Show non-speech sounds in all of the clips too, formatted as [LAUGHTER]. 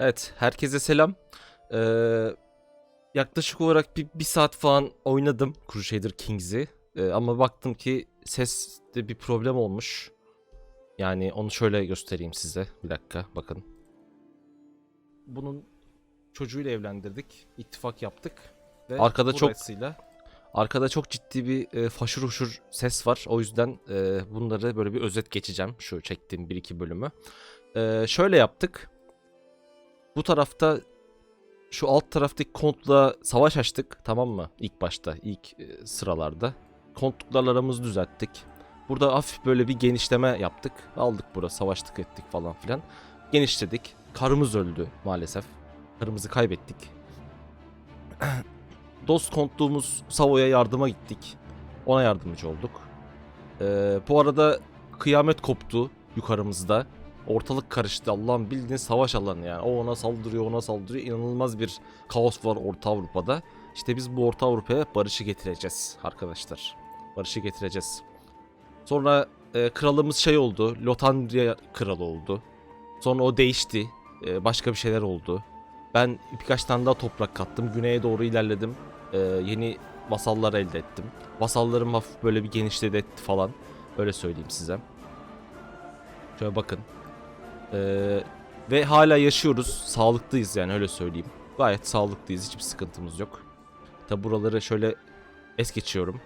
Evet, herkese selam. Ee, yaklaşık olarak bir, bir saat falan oynadım Crusader Kings'i. Ee, ama baktım ki seste bir problem olmuş. Yani onu şöyle göstereyim size. Bir dakika, bakın. Bunun çocuğuyla evlendirdik. ittifak yaptık. Ve Arkada çok- dolayısıyla arkada çok ciddi bir e, faşır huşur ses var. O yüzden e, bunları böyle bir özet geçeceğim. Şu çektiğim bir iki bölümü. Ee, şöyle yaptık. Bu tarafta şu alt taraftaki kontla savaş açtık tamam mı? İlk başta ilk e, sıralarda. Kontluklarla aramızı düzelttik. Burada hafif böyle bir genişleme yaptık. Aldık burada savaştık ettik falan filan. Genişledik. Karımız öldü maalesef. Karımızı kaybettik. [CLEARS THROAT] Dost kontluğumuz Savo'ya yardıma gittik. Ona yardımcı olduk. Ee, bu arada kıyamet koptu yukarımızda. Ortalık karıştı. Allah'ım bildiğin savaş alanı yani. O ona saldırıyor, ona saldırıyor. İnanılmaz bir kaos var Orta Avrupa'da. İşte biz bu Orta Avrupa'ya barışı getireceğiz arkadaşlar. Barışı getireceğiz. Sonra e, kralımız şey oldu. Lotandria kralı oldu. Sonra o değişti. E, başka bir şeyler oldu. Ben birkaç tane daha toprak kattım. Güneye doğru ilerledim. E, yeni vasallar elde ettim. Vasallarım hafif böyle bir genişledi etti falan. Öyle söyleyeyim size. Şöyle bakın. Ee, ve hala yaşıyoruz. Sağlıklıyız yani öyle söyleyeyim. Gayet sağlıklıyız. Hiçbir sıkıntımız yok. Tabi buraları şöyle es geçiyorum.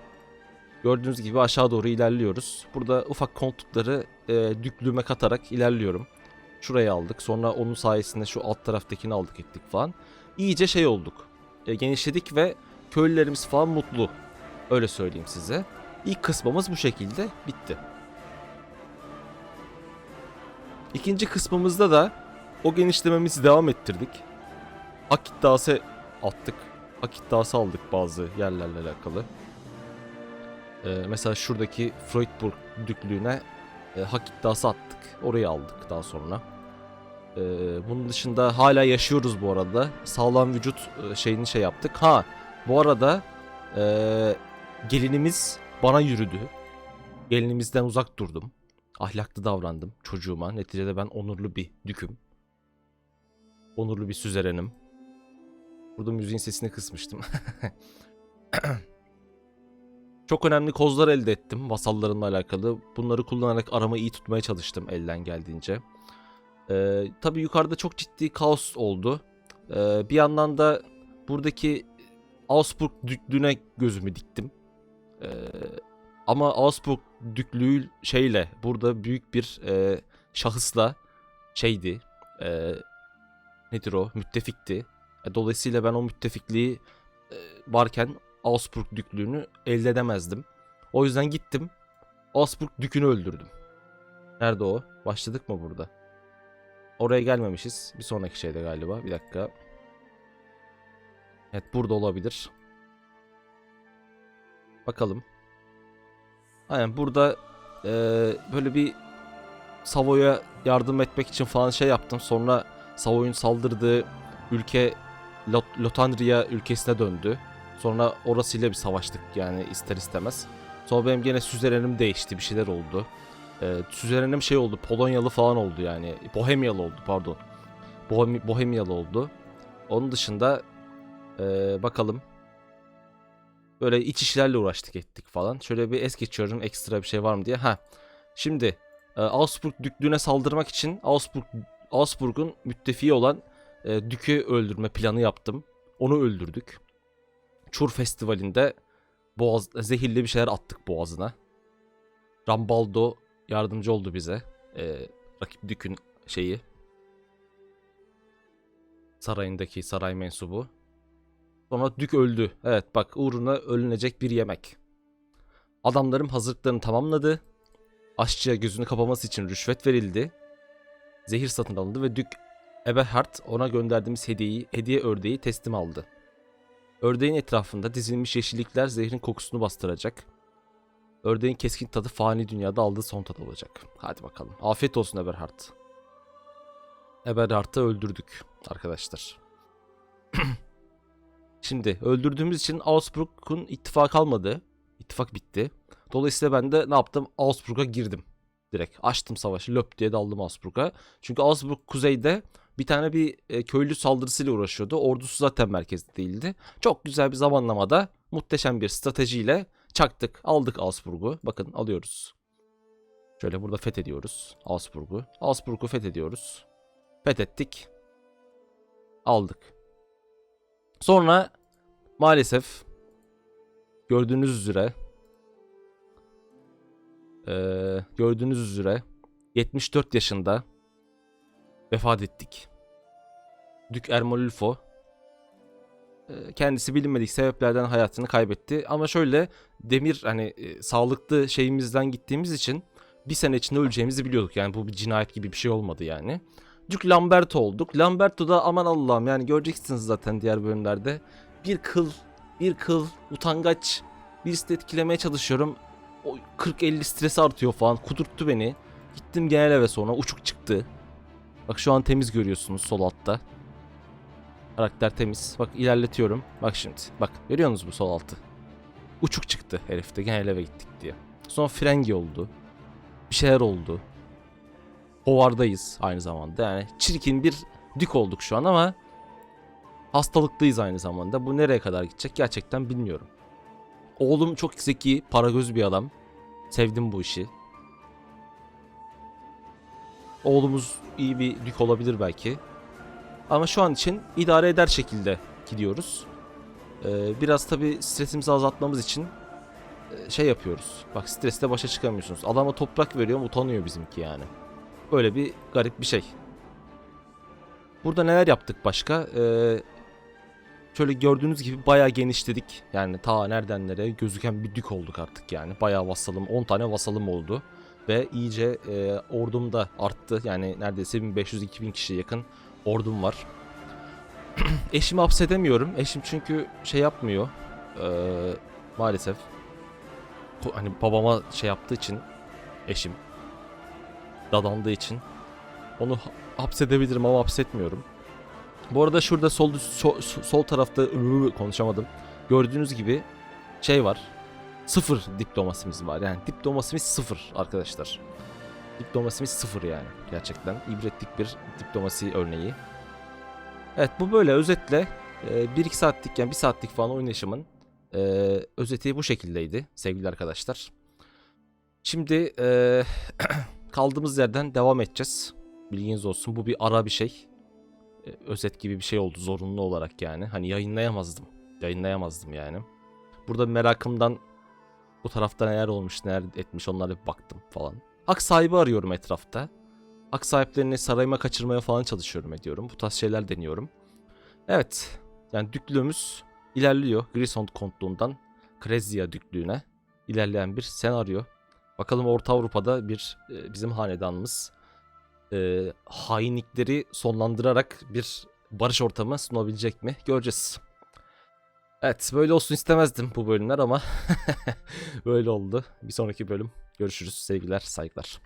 Gördüğünüz gibi aşağı doğru ilerliyoruz. Burada ufak koltukları e, düklüğüme katarak ilerliyorum. Şurayı aldık. Sonra onun sayesinde şu alt taraftakini aldık ettik falan. İyice şey olduk. E, genişledik ve köylülerimiz falan mutlu. Öyle söyleyeyim size. İlk kısmımız bu şekilde bitti. İkinci kısmımızda da o genişlememizi devam ettirdik. Hak iddiası attık. Hak iddiası aldık bazı yerlerle alakalı. Ee, mesela şuradaki Freudburg düklüğüne e, hak iddiası attık. Orayı aldık daha sonra. Ee, bunun dışında hala yaşıyoruz bu arada. Sağlam vücut e, şeyini şey yaptık. Ha bu arada e, gelinimiz bana yürüdü. Gelinimizden uzak durdum ahlaklı davrandım çocuğuma. Neticede ben onurlu bir düküm. Onurlu bir süzerenim. Burada müziğin sesini kısmıştım. [LAUGHS] Çok önemli kozlar elde ettim vasallarımla alakalı. Bunları kullanarak aramı iyi tutmaya çalıştım elden geldiğince. Ee, tabii yukarıda çok ciddi kaos oldu. Ee, bir yandan da buradaki Augsburg düklüğüne gözümü diktim. Ee, ama Augsburg düklüğü şeyle burada büyük bir e, şahısla şeydi. E, nedir o? Müttefikti. E, dolayısıyla ben o müttefikliği e, varken Augsburg düklüğünü elde edemezdim. O yüzden gittim. Augsburg dükünü öldürdüm. Nerede o? Başladık mı burada? Oraya gelmemişiz. Bir sonraki şeyde galiba. Bir dakika. Evet burada olabilir. Bakalım. Aynen burada e, böyle bir Savoy'a yardım etmek için falan şey yaptım. Sonra Savoy'un saldırdığı ülke Lot- Lotandria ülkesine döndü. Sonra orasıyla bir savaştık yani ister istemez. Sonra benim gene süzerenim değişti bir şeyler oldu. E, süzerenim şey oldu Polonyalı falan oldu yani. Bohemyalı oldu pardon. Bohem Bohemyalı oldu. Onun dışında e, bakalım Böyle iç işlerle uğraştık ettik falan. Şöyle bir es geçiyorum ekstra bir şey var mı diye. Ha. Şimdi e, Augsburg düklüğüne saldırmak için Augsburg Augsburg'un müttefiği olan e, dükü öldürme planı yaptım. Onu öldürdük. Çur Festivali'nde boğaz, zehirli bir şeyler attık boğazına. Rambaldo yardımcı oldu bize. E, rakip dükün şeyi. Sarayındaki saray mensubu. Sonra Dük öldü. Evet bak uğruna ölünecek bir yemek. Adamlarım hazırlıklarını tamamladı. Aşçıya gözünü kapaması için rüşvet verildi. Zehir satın alındı ve Dük Eberhard ona gönderdiğimiz hediyeyi, hediye ördeği teslim aldı. Ördeğin etrafında dizilmiş yeşillikler zehrin kokusunu bastıracak. Ördeğin keskin tadı fani dünyada aldığı son tat olacak. Hadi bakalım. Afiyet olsun Eberhard. Eberhard'ı öldürdük arkadaşlar. [CLEARS THROAT] Şimdi öldürdüğümüz için Augsburg'un ittifak kalmadı. İttifak bitti. Dolayısıyla ben de ne yaptım? Augsburg'a girdim. Direkt açtım savaşı. Löp diye daldım Augsburg'a. Çünkü Augsburg kuzeyde Bir tane bir e, köylü saldırısıyla uğraşıyordu. Ordusu zaten merkezde değildi. Çok güzel bir zamanlamada muhteşem bir stratejiyle çaktık. Aldık Augsburg'u. Bakın alıyoruz. Şöyle burada fethediyoruz Augsburg'u. Augsburg'u fethediyoruz. Fethettik. Aldık. Sonra maalesef gördüğünüz üzere eee, gördüğünüz üzere 74 yaşında vefat ettik. Dük Ermolulfo eee, kendisi bilinmedik sebeplerden hayatını kaybetti ama şöyle demir hani e, sağlıklı şeyimizden gittiğimiz için bir sene içinde öleceğimizi biliyorduk yani bu bir cinayet gibi bir şey olmadı yani. Dük Lamberto olduk. Lamberto da aman Allah'ım yani göreceksiniz zaten diğer bölümlerde. Bir kıl, bir kıl, utangaç, birisi etkilemeye çalışıyorum. O 40-50 stresi artıyor falan. Kudurttu beni. Gittim genel eve sonra uçuk çıktı. Bak şu an temiz görüyorsunuz sol altta. Karakter temiz. Bak ilerletiyorum. Bak şimdi. Bak görüyor musunuz bu sol altı? Uçuk çıktı herifte genel eve gittik diye. Sonra frengi oldu. Bir şeyler oldu. Hovardayız aynı zamanda. Yani çirkin bir dük olduk şu an ama hastalıklıyız aynı zamanda. Bu nereye kadar gidecek gerçekten bilmiyorum. Oğlum çok zeki, paragöz bir adam. Sevdim bu işi. Oğlumuz iyi bir dük olabilir belki. Ama şu an için idare eder şekilde gidiyoruz. Ee, biraz tabi stresimizi azaltmamız için e, şey yapıyoruz. Bak stresle başa çıkamıyorsunuz. Adama toprak veriyorum utanıyor bizimki yani. Böyle bir garip bir şey. Burada neler yaptık başka? Ee, şöyle gördüğünüz gibi bayağı genişledik. Yani ta nereden nereye gözüken bir dük olduk artık yani. Bayağı vasalım 10 tane vasalım oldu. Ve iyice e, ordum da arttı. Yani neredeyse 1500-2000 kişiye yakın ordum var. [CLEARS THROAT] Eşimi hapsedemiyorum. Eşim çünkü şey yapmıyor. Ee, maalesef. Hani babama şey yaptığı için eşim dadandığı için onu ha- hapsedebilirim ama hapsetmiyorum. Bu arada şurada sol so- so- sol tarafta konuşamadım. Gördüğünüz gibi şey var. Sıfır diplomasimiz var. Yani diplomasimiz sıfır arkadaşlar. Diplomasimiz sıfır yani. Gerçekten ibretlik bir diplomasi örneği. Evet bu böyle özetle 1-2 saatlik yani 1 saatlik falan oynayışımın e, özeti bu şekildeydi sevgili arkadaşlar. Şimdi e, [CLEARS THROAT] kaldığımız yerden devam edeceğiz. Bilginiz olsun bu bir ara bir şey. E, özet gibi bir şey oldu zorunlu olarak yani. Hani yayınlayamazdım. Yayınlayamazdım yani. Burada merakımdan bu tarafta neler olmuş neler etmiş onlara bir baktım falan. Hak sahibi arıyorum etrafta. Hak sahiplerini sarayıma kaçırmaya falan çalışıyorum ediyorum. Bu tarz şeyler deniyorum. Evet. Yani düklüğümüz ilerliyor. Grisond kontluğundan Krezia düklüğüne ilerleyen bir senaryo. Bakalım Orta Avrupa'da bir e, bizim hanedanımız e, hainlikleri sonlandırarak bir barış ortamı sunabilecek mi? Göreceğiz. Evet böyle olsun istemezdim bu bölümler ama [LAUGHS] böyle oldu. Bir sonraki bölüm görüşürüz. Sevgiler, saygılar.